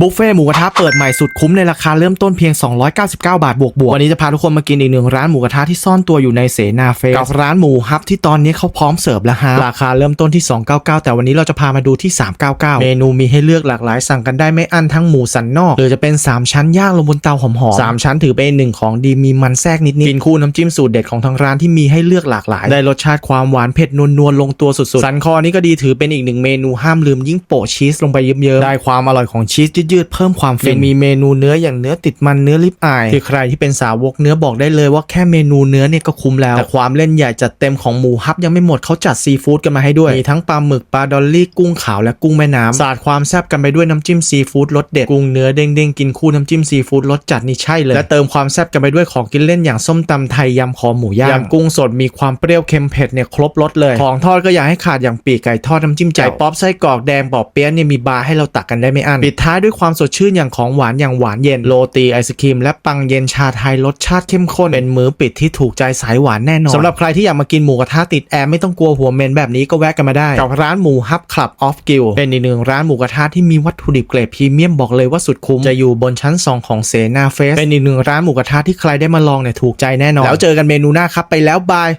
บุฟเฟ่ต์หมูกระทะเปิดใหม่สุดคุ้มในราคาเริ่มต้นเพียง 299 บาทบวกบวกวันนี้จะพาทุกคนมากินอีกหนึ่งร้านหมูกระทะที่ซ่อนตัวอยู่ในเสนาเฟสกับร้านหมูฮับที่ตอนนี้เขาพร้อมเสิร์ฟแล้วฮะราคาเริ่มต้นที่ 299 แต่วันนี้เราจะพามาดูที่ 399 เมนูมีให้เลือกหลากหลายสั่งกันได้ไม่อั้นทั้งหมูสันนอกหรือจะเป็น 3 ชั้นย่างลงบนเตาหอมๆสามชั้นถือเป็นหนึ่งของดีมีมันแทรกนิดๆกินคู่น้ำจิ้มสูตรเด็ดของทางร้านที่มีให้เลือกหลากหลายได้รสชาติความหวานเผ็ดนวลๆลงตัวสุดๆสันคอนี่ก็ดีถือเป็นอีกหนึ่งเมนูห้ามลืมยิ่งโปะชีสลงไปเยิ้มๆได้ความอร่อยของชีสยืดๆเพิ่มความฟินมีเมนูเนื้ออย่างเนื้อติดมันเนื้อลิปอายที่ใครที่เป็นสาวกเนื้อบอกได้เลยว่าแค่เมนูเนื้อเนี่ยก็คุ้มแล้ว แต่ความเล่นใหญ่จัดเต็มของหมูฮับยังไม่หมดเขาจัดซีฟู้ดกันมาให้ด้วย มีทั้งปลาหมึกปลาดอลลี่กุ้งขาวและกุ้งแม่น้ำสาดความแซ่บกันไปด้วยน้ำจิ้มซีฟู้ดรสเด็ดกุ้งเนื้อเด้งๆกินคู่น้ำจิ้มซีฟู้ดรสจัดนี่ใช่เลยและเติมความแซ่บกันไปด้วยของกินเล่นอย่างส้มตำไทยยำคอหมูย่างยำกุ้งสดมีความเปรี้ยวเค็มเผ็ดเนี่ยครบรสเลย ของทอดก็อย่าให้ขาดอย่างปีกไก่ทอดน้ำจิ้มไก่ป๊อปไส้กรอกแดงปอบเปี๊ยะเนี่ยมีบาร์ให้เราตักกันได้ไม่อั้นปิดท้ายด้วยความสดชื่นอย่างของหวานอย่างหวานเย็นโรตีไอศครีมและปังเย็นชาไทยรสชาติเข้มข้นเป็นมื้อปิดที่ถูกใจสายหวานแน่นอนสำหรับใครที่อยากมากินหมูกระทะติดแอร์ไม่ต้องกลัวหัวเมนแบบนี้ก็แวะกันมาได้กับร้านหมูฮับคลับออฟกิลเป็นอีกหนึ่งร้านหมูกระทะที่มีวัตถุดิบเกรดพรีเมียมบอกเลยว่าสุดคุ้มจะอยู่บนชั้น 2 ของเสนาเฟสเป็นอีกหนึ่งร้านหมูกระทะที่ใครได้มาลองเนี่ยถูกใจแน่นอนแล้วเจอกันเมนูหน้าครับไปแล้วบาย